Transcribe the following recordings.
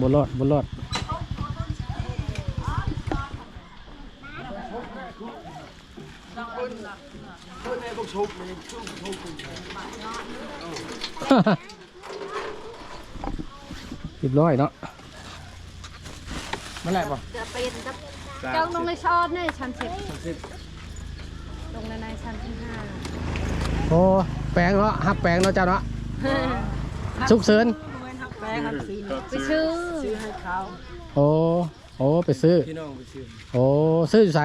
บัวรอดบัวรอดเรียบร้อยเนาะมาแล้วป่ะจะเป็นกับเจ้าลงในช้อนเนี่ยชั้นสิบลงในในชั้นที่ห้าโอ้แปลงเนาะฮับแปลงเนาะเจ้าเนาะสุกเสริญ ไปชื่อโอ้โอ้ไปซื้อ พี่น้องไปซื้อโอ้ซื้ออยู่ไส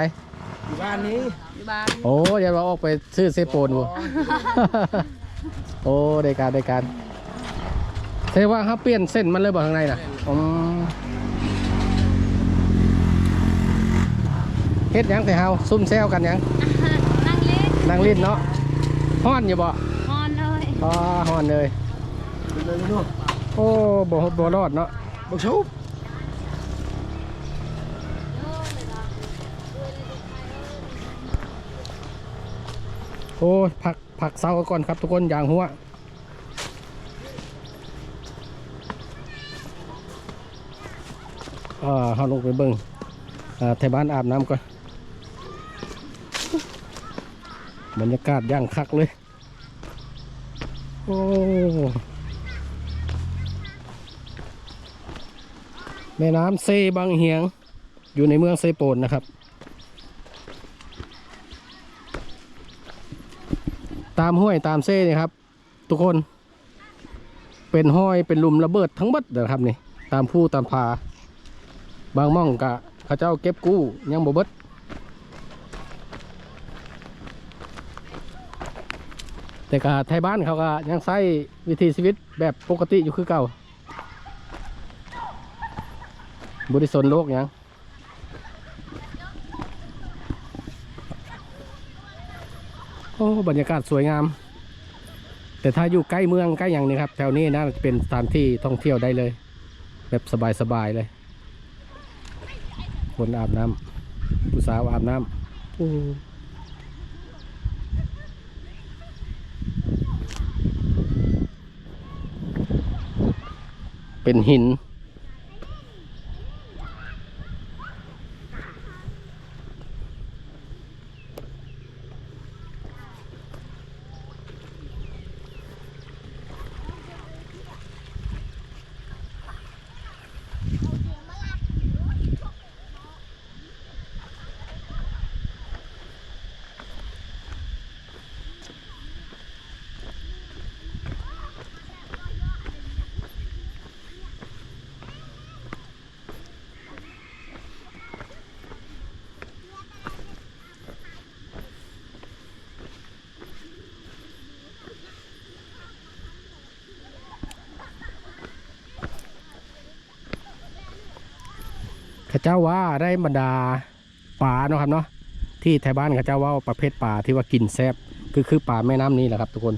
อยู่บ้านนี้อยู่บ้านโอ้เดี๋ยวเราออกไปซื้อเซโปนบ่โอ้ได้การได้การเทว่าเขาเปลี่ยนเส้นมันเลยบ่ข้างในน่ะอืมเฮ็ดหยังแต่เฮาซุ่มแซวกันหยังนั่งเล่นนั่งลิ้นเนาะฮ้อนอยู่บ่นอนเลยอ๋อฮ้อนเลย เป็นเลยพี่น้อง โอ้บ่บ่รอดเนาะบักชุบโอ้ผักผักเซาก่อนครับทุกคนอย่างหัวอ่าเฮาลงไปเบิ่งอ่าไทยบ้านอาบน้ำก่อนบรรยากาศย่างคักเลย โอ้ แม่น้ำเซบางเหียง อยู่ในเมืองเซโปนนะครับ ตามห้วยตามเซ่นี่ครับ ทุกคน เป็นห้อยเป็นลุมระเบิดทั้งหมดเด้อครับนี่ ตามผู้ตามพา บางม่องกะเขาเจ้าเก็บกู้ยังบ่เบิดแต่กะไทยบ้านเขาก็ยังใช้วิธีชีวิตแบบปกติอยู่คือเก่า บริสนโลกยังโอ้บรรยากาศสวยงาม แต่ถ้าอยู่ใกล้เมืองใกล้อย่างนี้ครับ แถวนี้น่าจะเป็นสถานที่ท่องเที่ยวได้เลย แบบสบายๆเลย คนอาบน้ำผู้สาวอาบน้ำอู้เป็นหิน เจ้าว่าได้บรรดาป่าเนาะครับเนาะที่ไทยบ้านข้าเจ้าว่าประเภทป่าที่ว่ากินแซบคือคือป่าแม่น้ำนี้แหละครับ ทุกคน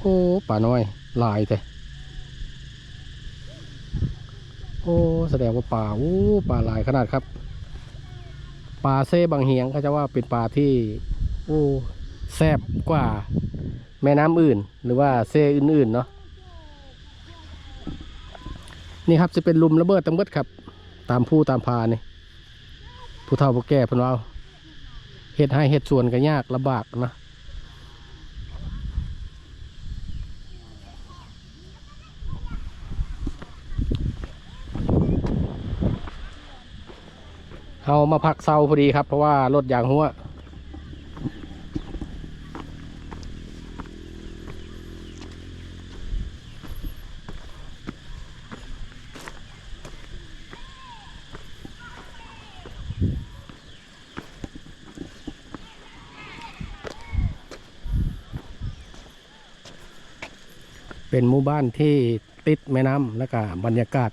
โอ้ป่าน้อยลายแต่โอ้แสดงว่าป่าโอ้ป่าลายขนาดครับป่าเซ่บางเฮียงเขาจะว่าเป็นป่าที่โอ้แซบกว่าแม่น้ำอื่น หรือว่าเซ่อื่นๆเนาะนี่ครับจะเป็นลุมระเบิดตังเบิดครับ ตามผู้ตามพานี่ผู้เฒ่าผู้แก่เพิ่นว่าเฮ็ดให้เฮ็ดส่วนก็ยากลำบากนะเอามาพักเซาพอดีครับ เพราะว่ารถยางหัว เป็นหมู่บ้านที่ติดแม่น้ำและก็บรรยากาศ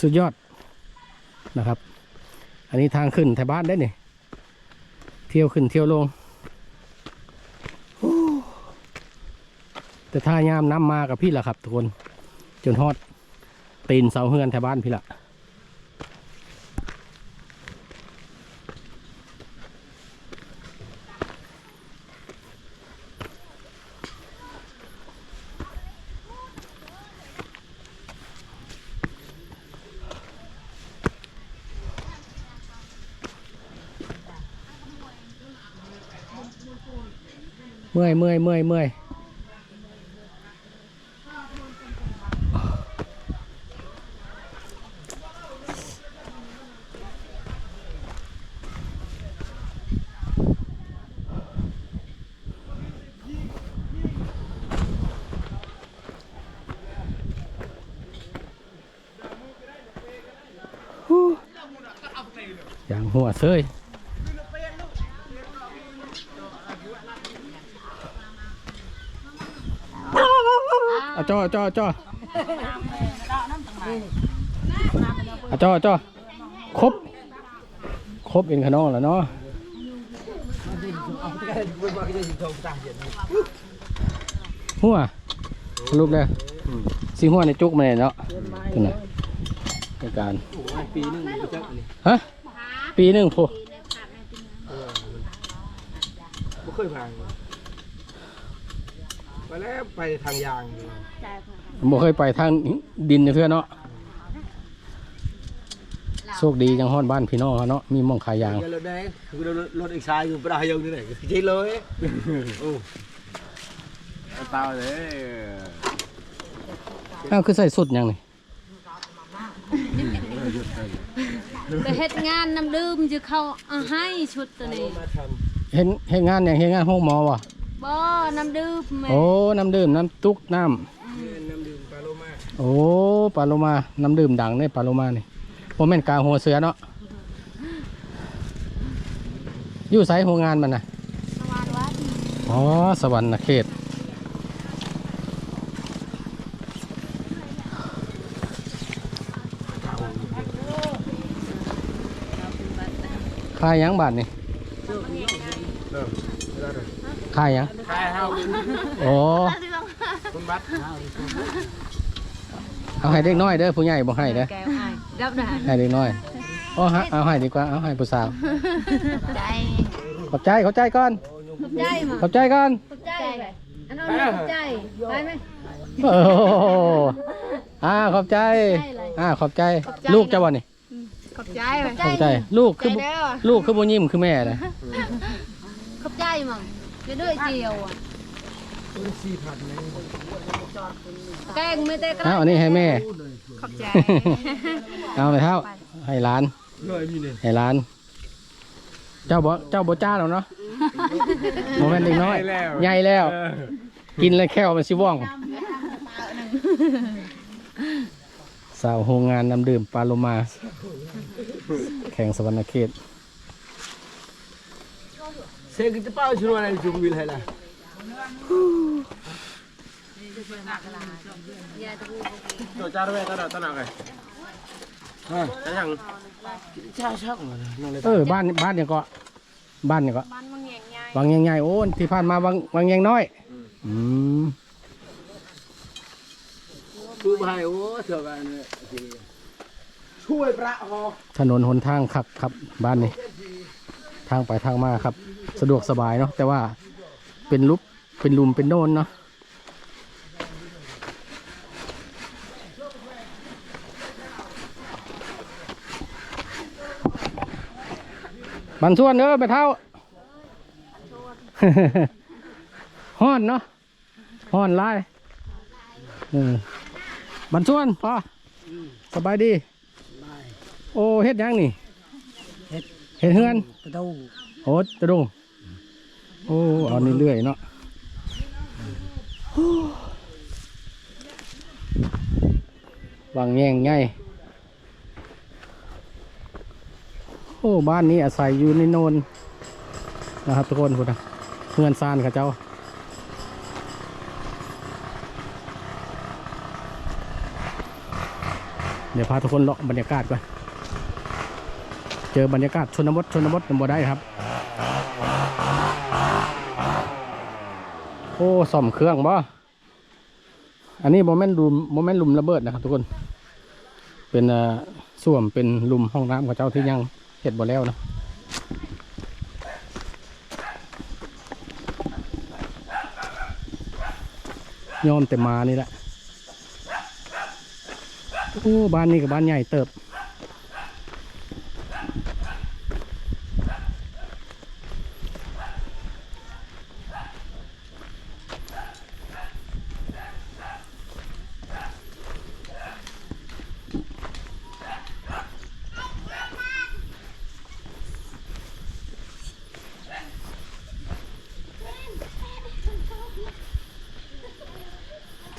สุดยอดนะครับ อันนี้ทางขึ้นแถวบ้านได้นี่เที่ยวขึ้นเที่ยวลง แต่ถ้ายามน้ำมากับพี่ละครับทุกคน จนฮอดตีนเสาเฮือนแถวบ้านพี่ละ เมื่อยเมื่อ จ่อจ่อจ่อะจ่อจ่อครบ ครบเอ็นขนองแล้วเนาะหัวสรุปเลยสีหัวในจุกมาเนาะตัวไหนในการปีนึงฮะปีหนึ่งพูไม่เคยพัง ไปแล้วไปทางยางบ่เคยไปทางดินเพื่อนเนาะโชคดีจังฮอดบ้านพี่น้องเขาเนาะมีหมองขายยางเดี๋ยวรถแดงคือรถอีกซ้ายอยู่ประดายงนี่ไหนก็ใช่เลยโอ้เตาเลยอ้าวคือใส่สุดยังนี่ไปเฮ็ดงานน้ำดื่มจะเข้าเอาให้ชุดตัวนี้มาทเห็นเห็นงานอย่างเห็นงานห้องหมอวะ บ่น้ำดื่มแม่โอ้น้ำดื่มน้ำตุกน้ำำน้ำดื่มปลาโลมาโอ้ปลาโลมาน้ำดื่มดังเนี่ยปลาโลมานี่โมเมนกลางหัวเสือเนาะอยู่ไซโรงงานมันนะสวรรค์วัดอ๋อสวรรค์เขตขายหยังบาทนี่ เริ่มขายหยังใช่เฮาโอ้คุณบัตรเอาให้เด็กน้อยเด้อผู้ใหญ่บ่ให้เด้อแก้วให้รับได้ให้เด็กน้อยโอ้ฮะเอาให้ดีกว่าเอาให้ผู้สาวใจขอบใจขอบใจก่อนขอบใจมาขอบใจก่อนขอบใจอันนั้นขอบใจไปไหมโอ้โหอ่าขอบใจอ่าขอบใจลูกเจ้าบ่นี่ขอบใจไปขอบใจ ลูกคือบ่เด้อลูกคือบ่ยิ้มคือแม่นะ ขอบใจมั่งจะด้วยเจียวอะสี่พันแกงไม่ได้กระเอาอันนี้ให้แม่ ขอบใจ เอาไปเท่าให้หลานเลยมีเนี่ยให้หลาน เจ้าบ่เจ้าบ่จ้าแล้วเนาะโมเมนต์เด็กน้อยใหญ่แล้ว กินแล้วแค่วมันสิว่องสาวโรงงานน้ำดื่มปลาโลมา แข่งสวรรณเขต เซกิตป้าชวนอะไรจุงวิลให้ละตัวจ้าด้วยตอนนั้นตอนนั้นไงฮะจะยังชาชักมาเลยนั่งเลยเออบ้านบ้านเนี่ยก็บ้านเนี่ยก็บ้านมังแยงใหญ่วังยังไงโอ้ที่ผ่านมาวังวังยังน้อย อืมคือไปโอ้เถื่อนกันเลยช่วยประหอถนนหนทางขับครับบ้านนี้ ทางไปทางมาครับ สะดวกสบายเนาะแต่ว่าเป็นลุบเป็นลุมเป็นโนนเนาะบันส่วนเด้อไปเท่าฮ้อนเนาะฮ้อนลายบันส่วนพอสบายดี โอ้เฮ็ดยังนี่ เฮ็ดเฮ็ดเฮือนกระดูโอ้ตะดุงโอ้เอานี่เรื่อยเนาะวางแยงไงโอ้บ้านนี้อาศัยอยู่ในโนนนะครับทุกคนพูดนะเฮือนซานเขาเจ้าเดี๋ยวพาทุกคนเลาะบรรยากาศก่อน เจอบรรยากาศชนบทชนบทนำบ่ได้ครับ โอ้ซ่อมเครื่องบ่อันนี้โมเมนต์ลุมโมเมนต์ลุมระเบิดนะครับทุกคน เป็นเอ่วมเป็นลุมห้องน้ำของเจ้าที่ยังเห็ดบ่แล้วนะยอมแต่มานี่แหละโอ้บ้านนี้กับบ้านใหญ่เติบ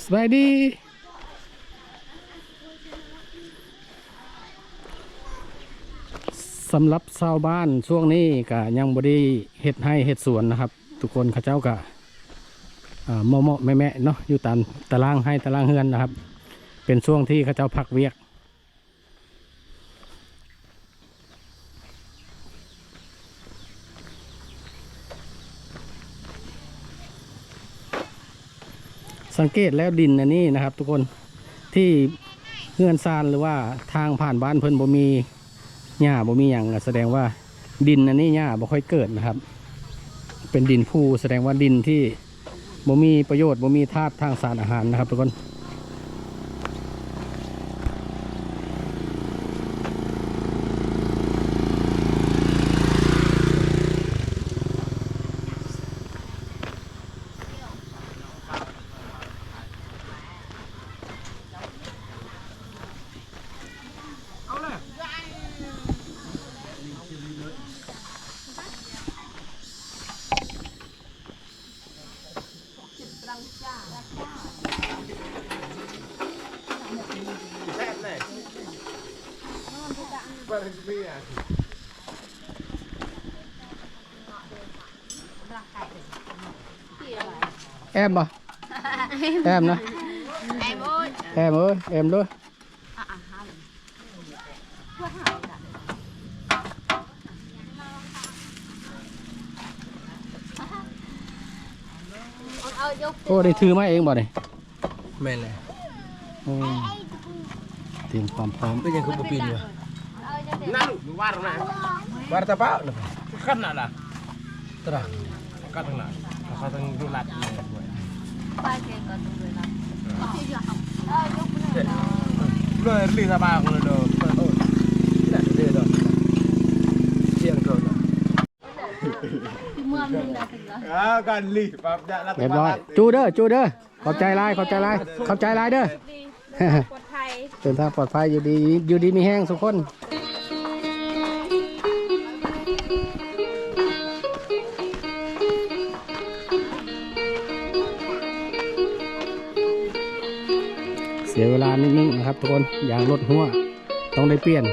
สบายดีสำหรับชาวบ้านช่วงนี้ก็ยังบดีเห็ดให้เห็ดสวนนะครับ ทุกคนข้าเจ้าก็เมาเหมาะๆแม่เนาะอยู่ตามตารางให้ตารางเฮือนนะครับ เป็นช่วงที่ข้าเจ้าพักเวียก สังเกตแล้วดินอันนี้นะครับ ทุกคนที่เงื่อนซานหรือว่าทางผ่านบ้านเพิ่นบ่มีหญ้าบ่มีอย่างแสดงว่าดินอันนี้หญ้าบ่ค่อยเกิดนะครับ เป็นดินภูแสดงว่าดินที่บ่มีประโยชน์บ่มีธาตุทางสารอาหารนะครับทุกคน แอมบ่แอมนะ em ơi แอมเอ้ยแอมด้วย con ơi vô โอ้ได้ถือมาเองบ่เนี่ยแม่นเลยเตรียมความพร้อมเป็นยังคือบ่ปีนวะ ơi cho tiền นั่น war na war ta pa kan na lah terang kan na ka tang dulat ni ba tiền còn tụi người làm ơi vô cái này lo li ta pa ko do oh tidak de do siang do mưa mình là thành là ah kan li pap ja la เรียบร้อยจูเด้อจูเด้อขอบใจหลายขอบใจหลายขอบใจหลายเด้อ đi quật thầy เดินทางปลอดภัยอยู่ดีอยู่ดีมีแห้งทุกคน สียเวลานิดนึงนะครับทุกคนอย่างรถหัวต้องได้เปลี่ยน